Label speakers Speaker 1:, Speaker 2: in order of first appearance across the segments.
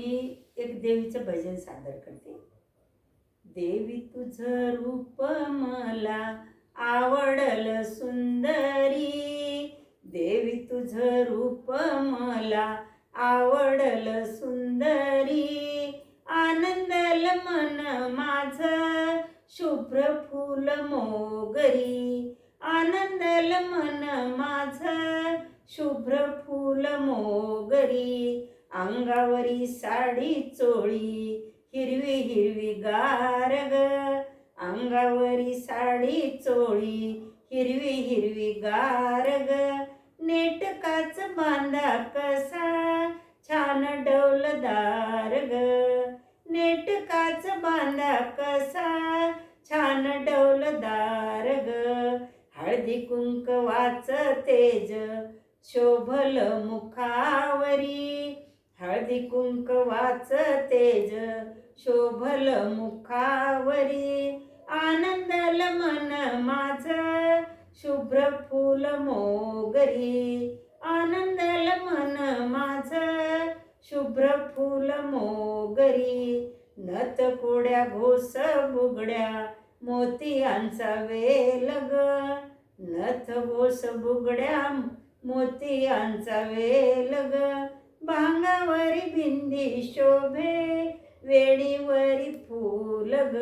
Speaker 1: मी एक देवीचं भजन सादर करते. देवी तुझं रूप मला आवडल सुंदरी. देवी तुझं रूप मला आवडल सुंदरी. आनंदल मन माझ शुभ्र फुल मोगरी. आनंदल मन माझ शुभ्र फुल मोगरी. अंगावरी साडी चोळी हिरवी हिरवी गार ग. अंगावरी साडी चोळी हिरवी हिरवी गार ग. नेटकाच बांधा कसा छान डौलदार ग. नेटकाच बांधा कसा छान डौलदार ग. हळदी कुंकवाच तेज शोभल मुखावरी. हळदी कुंकवाच तेज शोभल मुखावरी. आनंदल मन माझ शुभ्र फुल मोगरी. आनंदल मन माझ शुभ्र फुल मोगरी. नत कोड्या घोस बुगड्या मोतियांचा वेल ग. नथ घोस बुगड्या मोतियांचा वेल ग. भांगावरी बिंदी शोभे वेणीवरी फूल ग.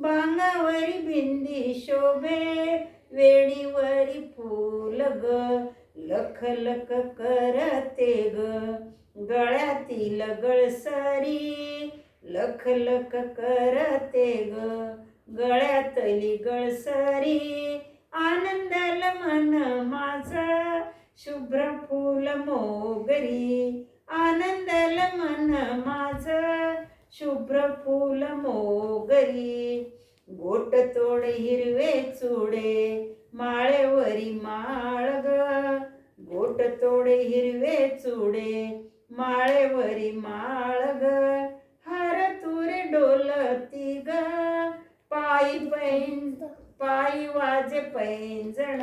Speaker 1: भांगावरी बिंदी शोभे वेणीवरी फूल ग. लख लख करते ग. गळ्यातील गळसरी लख लख करते ग. गळ्यातली गळसरी आनंदल मन माझा शुभ्र फूल मोगरी. फुल मोगरी गोट तोड हिरवे चुडे माळेवरी माळ ग. गोट तोड हिरवे चुडे माळेवरी माळ ग. हर तुरे डोलती ग. पायी पैन पायी वाजे पैंजण.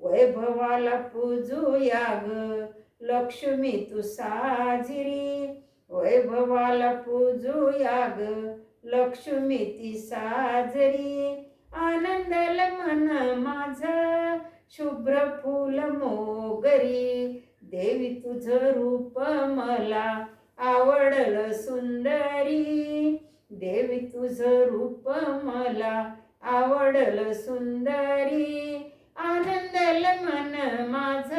Speaker 1: वैभवाला पूजूया ग. लक्ष्मी तू साजिरी. वैभवाला पूजूया ग लक्ष्मी ती साजरी. आनंदल मन माझ शुभ्र फुल मोगरी. देवी तुझं रूप मला आवडलं सुंदरी. देवी तुझं रूप मला आवडलं सुंदरी. आनंदल मन माझ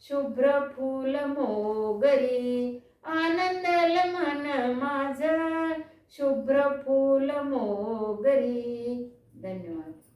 Speaker 1: शुभ्र फुल मोगरी. आनंदल मन माझ शुभ्र फूल मोगरी. धन्यवाद.